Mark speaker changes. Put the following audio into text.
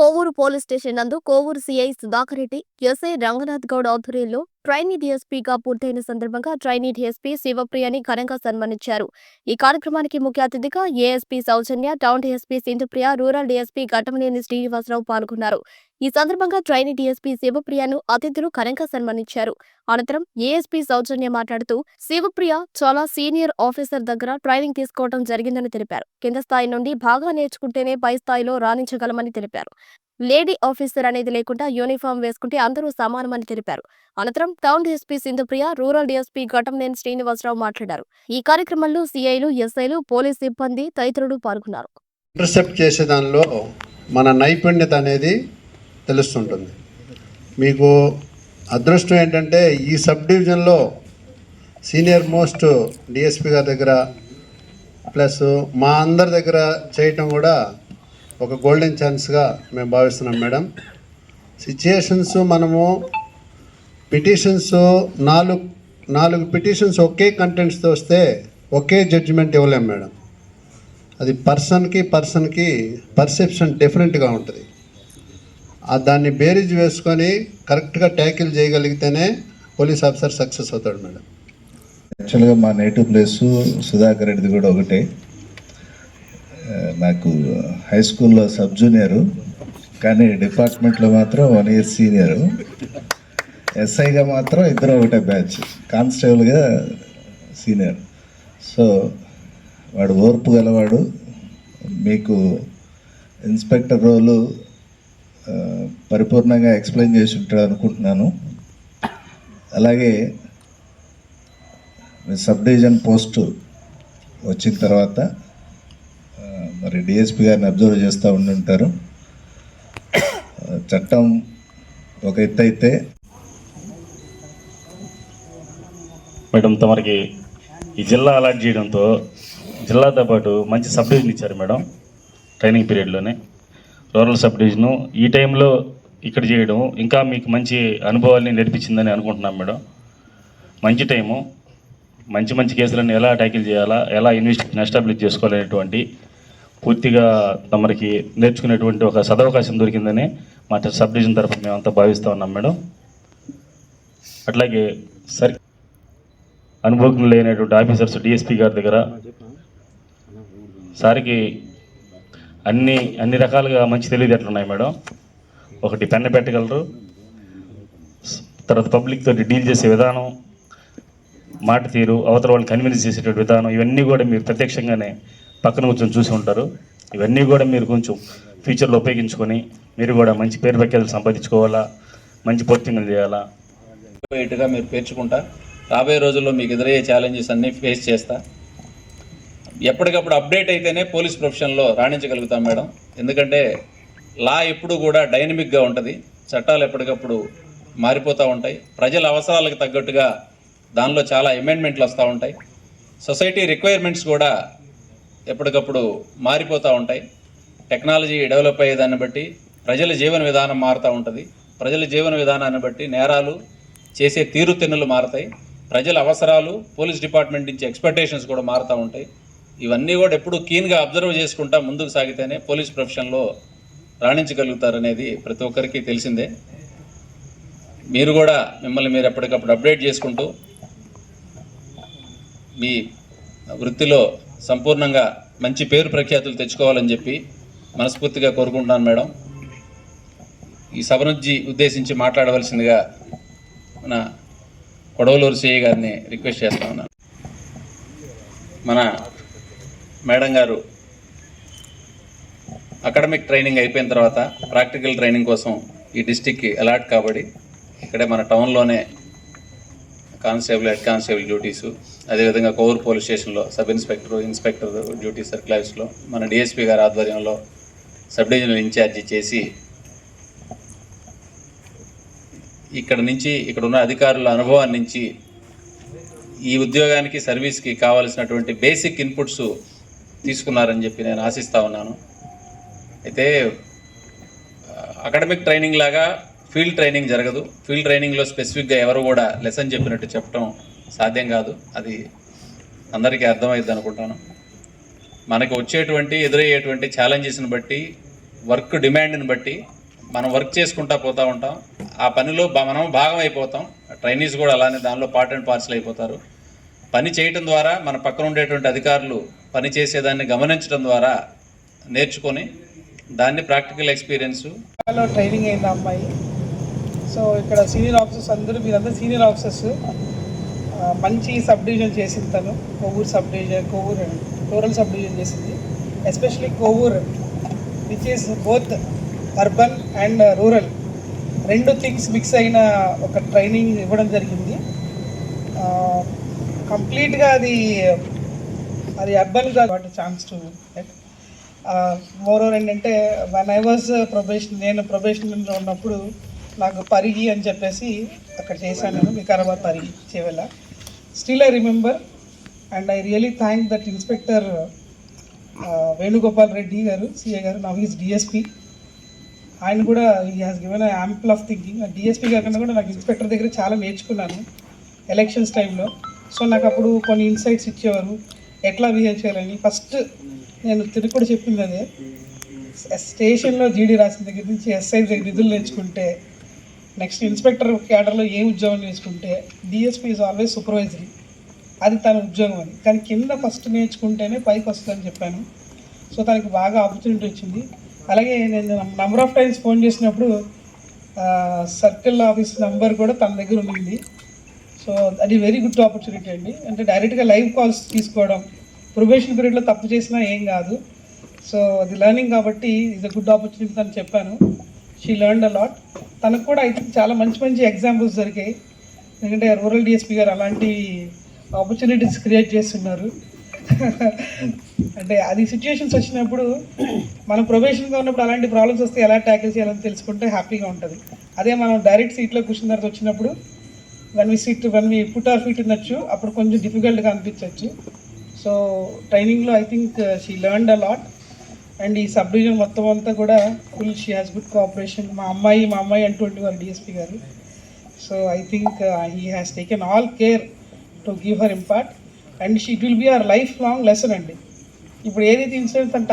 Speaker 1: Kovur police station నందు Kovur CI Sudhakar Reddy SI Ranganath Goud ఆధ్వర్యంలో trainee డీఎస్పీగా పూర్తయిన సందర్భంగా ట్రైనీ డీఎస్పీ శివప్రియని ఘనంగా సన్మానించారు. ఈ కార్యక్రమానికి ముఖ్య అతిథిగా ASP Soujanya town DSP Sindhupriya rural DSP Ghattamaneni Srinivasarao పాల్గొన్నారు. ఈ సందర్భంగా ట్రైనీ డీఎస్పీ శివప్రియను అతిథులు ఘనంగా సన్మానించారు. అనంతరం ఏఎస్పీ సౌజన్య మాట్లాడుతూ శివప్రియ చాలా సీనియర్ ఆఫీసర్ దగ్గర ట్రైనింగ్ తీసుకోవడం జరిగిందని తెలిపారు. కింద స్థాయి నుండి బాగా నేర్చుకుంటేనే పై స్థాయిలో రాణించగలమని తెలిపారు. లేడీ ఆఫీసర్ అనేది లేకుండా యూనిఫామ్ వేసుకుంటే అందరూ సమానమని తెలిపారు. అనంతరం town DSP Sindhupriya rural DSP Ghatamaneni Srinivasarao మాట్లాడారు. ఈ కార్యక్రమంలో సిఐలు ఎస్ఐలు పోలీస్ సిబ్బంది తదితరులు పాల్గొన్నారు.
Speaker 2: ఇంటర్సెప్ట్ చేసే దానిలో మన నైపుణ్యత అనేది తెలుస్తుంటుంది. మీకు అదృష్టం ఏంటంటే ఈ సబ్ డివిజన్లో సీనియర్ మోస్ట్ డిఎస్పి గారి దగ్గర ప్లస్ మా అందరి దగ్గర చేయటం కూడా ఒక గోల్డెన్ ఛాన్స్గా మేము భావిస్తున్నాం మేడం. సిచ్యుయేషన్స్ మనము పిటిషన్స్ నాలుగు నాలుగు పిటిషన్స్ ఒకే కంటెంట్స్తో వస్తే ఒకే జడ్జిమెంట్ ఇవ్వలేం మేడం. అది పర్సన్కి పర్సన్కి పర్సెప్షన్ డిఫరెంట్గా ఉంటుంది. దాన్ని బేరీజ్ వేసుకొని కరెక్ట్గా ట్యాకిల్ చేయగలిగితేనే పోలీస్ ఆఫీసర్ సక్సెస్ అవుతాడు మేడం.
Speaker 3: యాక్చువల్గా మా నేటివ్ ప్లేస్ సుధాకర్ రెడ్డిది కూడా ఒకటే. నాకు హై స్కూల్లో సబ్ జూనియరు కానీ డిపార్ట్మెంట్లో మాత్రం వన్ ఇయర్ సీనియరు ఎస్ఐగా మాత్రం ఇద్దరు ఒకటే బ్యాచ్ కానిస్టేబుల్గా సీనియర్ సో వాడు ఓర్పు గలవాడు మీకు ఇన్స్పెక్టర్ రోలు పరిపూర్ణంగా ఎక్స్ప్లెయిన్ చేసి ఉంటాడు అనుకుంటున్నాను. అలాగే సబ్ డివిజన్ పోస్టు వచ్చిన తర్వాత మరి డిఎస్పి గారిని అబ్జర్వ్ చేస్తూ ఉండి ఉంటారు. చట్టం ఒక ఎత్తు అయితే
Speaker 4: మేడం తమరికి ఈ జిల్లా అలాట్ చేయడంతో జిల్లాతో పాటు మంచి సబ్ డివిజన్ ఇచ్చారు మేడం ట్రైనింగ్ పీరియడ్లోనే. రూరల్ సబ్ డివిజను ఈ టైంలో ఇక్కడ చేయడం ఇంకా మీకు మంచి అనుభవాల్ని నేర్పించిందని అనుకుంటున్నాం మేడం. మంచి టైము మంచి మంచి కేసులను ఎలా ట్యాకిల్ చేయాలా ఎలా ఇన్వెస్టిగేషన్ ఎస్టాబ్లిష్ చేసుకోవాలనేటువంటి పూర్తిగా తమరికి నేర్చుకునేటువంటి ఒక సదవకాశం దొరికిందని మా సబ్ డివిజన్ తరఫున మేమంతా భావిస్తూ ఉన్నాం మేడం. అట్లాగే సరి అనుభవం లేనటువంటి ఆఫీసర్స్ డిఎస్పీ గారి దగ్గర సార్కి అన్ని అన్ని రకాలుగా మంచి తెలివితేటలు ఉన్నాయి మేడం. ఒకటి పెన్న పెట్టగలరు. తర్వాత పబ్లిక్ తోటి డీల్ చేసే విధానం మాట తీరు అవతల వాళ్ళు కన్విన్స్ చేసేటువంటి విధానం ఇవన్నీ కూడా మీరు ప్రత్యక్షంగానే పక్కన కూర్చొని చూసి ఉంటారు. ఇవన్నీ కూడా మీరు కొంచెం ఫ్యూచర్లో ఉపయోగించుకొని మీరు కూడా మంచి పేరు ప్రఖ్యాతులు సంపాదించుకోవాలా మంచి పోస్టింగ్లు చేయాలా.
Speaker 5: ఇటుగా మీరు పేర్చుకుంటా. రాబోయే రోజుల్లో మీకు ఎదురయ్యే ఛాలెంజెస్ అన్నీ ఫేస్ చేస్తా. ఎప్పటికప్పుడు అప్డేట్ అయితేనే పోలీస్ ప్రొఫెషన్లో రాణించగలుగుతాం మేడం. ఎందుకంటే లా ఎప్పుడు కూడా డైనమిక్గా ఉంటుంది. చట్టాలు ఎప్పటికప్పుడు మారిపోతూ ఉంటాయి. ప్రజల అవసరాలకు తగ్గట్టుగా దానిలో చాలా అమెండ్మెంట్లు వస్తూ ఉంటాయి. సొసైటీ రిక్వైర్మెంట్స్ కూడా ఎప్పటికప్పుడు మారిపోతూ ఉంటాయి. టెక్నాలజీ డెవలప్ అయ్యేదాన్ని బట్టి ప్రజల జీవన విధానం మారుతూ ఉంటుంది. ప్రజల జీవన విధానాన్ని బట్టి నేరాలు చేసే తీరుతెన్నులు మారుతాయి. ప్రజల అవసరాలు పోలీస్ డిపార్ట్మెంట్ నుంచి ఎక్స్పెక్టేషన్స్ కూడా మారుతూ ఉంటాయి. ఇవన్నీ కూడా ఎప్పుడు కీన్గా అబ్జర్వ్ చేసుకుంటా ముందుకు సాగితేనే పోలీస్ ప్రొఫెషన్లో రాణించగలుగుతారనేది ప్రతి ఒక్కరికి తెలిసిందే. మీరు కూడా మిమ్మల్ని మీరు ఎప్పటికప్పుడు అప్డేట్ చేసుకుంటూ మీ వృత్తిలో సంపూర్ణంగా మంచి పేరు ప్రఖ్యాతులు తెచ్చుకోవాలని చెప్పి మనస్ఫూర్తిగా కోరుకుంటున్నాను మేడం. ఈ సభ నుంచి ఉద్దేశించి మాట్లాడవలసిందిగా మన కొడవలూరు సిఐ గారిని రిక్వెస్ట్ చేస్తా ఉన్నాను. మన మేడం గారు అకాడమిక్ ట్రైనింగ్ అయిపోయిన తర్వాత ప్రాక్టికల్ ట్రైనింగ్ కోసం ఈ డిస్టిక్కి అలాట్ కాబడి ఇక్కడే మన టౌన్లోనే కానిస్టేబుల్ హెడ్ కానిస్టేబుల్ డ్యూటీసు అదేవిధంగా కోవూరు పోలీస్ స్టేషన్లో సబ్ ఇన్స్పెక్టర్ ఇన్స్పెక్టర్ డ్యూటీ సర్క్యులర్స్లో మన డిఎస్పీ గారి ఆధ్వర్యంలో సబ్ డివిజనల్ ఇన్ఛార్జి చేసి ఇక్కడ నుంచి ఇక్కడ ఉన్న అధికారుల అనుభవం నుంచి ఈ ఉద్యోగానికి సర్వీస్కి కావాల్సినటువంటి బేసిక్ ఇన్పుట్స్ తీసుకున్నారని చెప్పి నేను ఆశిస్తా ఉన్నాను. అయితే అకాడమిక్ ట్రైనింగ్ లాగా ఫీల్డ్ ట్రైనింగ్ జరగదు. ఫీల్డ్ ట్రైనింగ్లో స్పెసిఫిక్గా ఎవరు కూడా లెసన్ చెప్పినట్టు చెప్పడం సాధ్యం కాదు. అది అందరికీ అర్థమైంది అనుకుంటాను. మనకు వచ్చేటువంటి ఎదురయ్యేటువంటి ఛాలెంజెస్ని బట్టి వర్క్ డిమాండ్ని బట్టి మనం వర్క్ చేసుకుంటా పోతూ ఉంటాం. ఆ పనిలో మనం భాగం అయిపోతాం ట్రైనీస్ కూడా అలానే దానిలో పార్ట్ అండ్ పార్సల్ అయిపోతారు. పని చేయటం ద్వారా మన పక్కన ఉండేటువంటి అధికారులు పని చేసేదాన్ని గమనించడం ద్వారా నేర్చుకొని దాన్ని ప్రాక్టికల్ ఎక్స్పీరియన్స్.
Speaker 6: ట్రైనింగ్ అయింది అమ్మాయి. సో ఇక్కడ సీనియర్ ఆఫీసర్స్ అందరూ మీరంతా సీనియర్ ఆఫీసర్స్. మంచి సబ్ డివిజన్ చేసింది తను. Kovvur sub division Kovvur rural sub division చేసింది. Especially Kovvur which is both urban and rural రెండు థింగ్స్ మిక్స్ అయిన ఒక ట్రైనింగ్ ఇవ్వడం జరిగింది. కంప్లీట్గా అది అది అర్బన్గా కాదు ఛాన్స్ టు మోర్ ఓవర్ ఏంటంటే వన్ ఐ వాజ్ ప్రొబేషన్ నేను ప్రొబేషన్లో ఉన్నప్పుడు నాకు పరిగి అని చెప్పేసి అక్కడ చేశాను నేను Vikarabad Parigi Chevella. Still I remember and I really thank that inspector Venugopal Reddy గారు సిఏ గారు నవ్ ఈస్ డిఎస్పి ఆయన కూడా he has given ample of thinking DSP కాకుండా కూడా నాకు ఇన్స్పెక్టర్ దగ్గర చాలా నేర్చుకున్నాను ఎలక్షన్స్ టైంలో సో నాకు అప్పుడు కొన్ని ఇన్సైట్స్ ఇచ్చేవారు. ఎట్లా బిహేవ్ చేయాలని. ఫస్ట్ నేను తిరిగి కూడా చెప్పింది అదే. స్టేషన్లో జీడీ రాసిన దగ్గర నుంచి ఎస్ఐ దగ్గర నిధులు నేర్చుకుంటే నెక్స్ట్ ఇన్స్పెక్టర్ క్యాడర్లో ఏ ఉద్యోగం నేర్చుకుంటే డిఎస్పీ ఈజ్ ఆల్వేస్ సూపర్వైజరీ అది తన ఉద్యోగం అని కానీ కింద ఫస్ట్ నేర్చుకుంటేనే పైకి వస్తుందని చెప్పాను. సో తనకి బాగా ఆపర్చునిటీ వచ్చింది. అలాగే నేను నెంబర్ ఆఫ్ టైమ్స్ ఫోన్ చేసినప్పుడు సర్కిల్ ఆఫీస్ నెంబర్ కూడా తన దగ్గర ఉండింది. సో అది వెరీ గుడ్ ఆపర్చునిటీ అండి. అంటే డైరెక్ట్గా లైవ్ కాల్స్ తీసుకోవడం ప్రొబేషన్ పీరియడ్లో తప్పు చేసినా ఏం కాదు. సో అది లెర్నింగ్ కాబట్టి ఇస్ అ గుడ్ ఆపర్చునిటీ అని చెప్పాను. షీ లెర్న్ అ లాట్ తనకు కూడా ఐ థింక్ చాలా మంచి మంచి ఎగ్జాంపుల్స్ దొరికాయి. ఎందుకంటే రూరల్ డిఎస్పీ గారు అలాంటి ఆపర్చునిటీస్ క్రియేట్ చేస్తున్నారు. అంటే అది సిచ్యుయేషన్స్ వచ్చినప్పుడు మనం ప్రొబేషన్గా ఉన్నప్పుడు అలాంటి ప్రాబ్లమ్స్ వస్తే ఎలా ట్యాకిల్ చేయాలని తెలుసుకుంటే హ్యాపీగా ఉంటుంది. అదే మనం డైరెక్ట్ సీట్లో కూర్చున్న తర్వాత వచ్చినప్పుడు when we sit when we put our feet ఉండొచ్చు అప్పుడు కొంచెం డిఫికల్ట్గా అనిపించవచ్చు సో ట్రైనింగ్లో I think she learned a lot and ఈ సబ్ డివిజన్ మొత్తం అంతా కూడా full she has good cooperation మా అమ్మాయి మా అమ్మాయి అంటువంటి వారు డిఎస్పీ గారు. So I think he has taken all care to give her impact and she will be our lifelong lesson అండి. ఇప్పుడు ఏదైతే ఇన్సిడెంట్స్ అంటే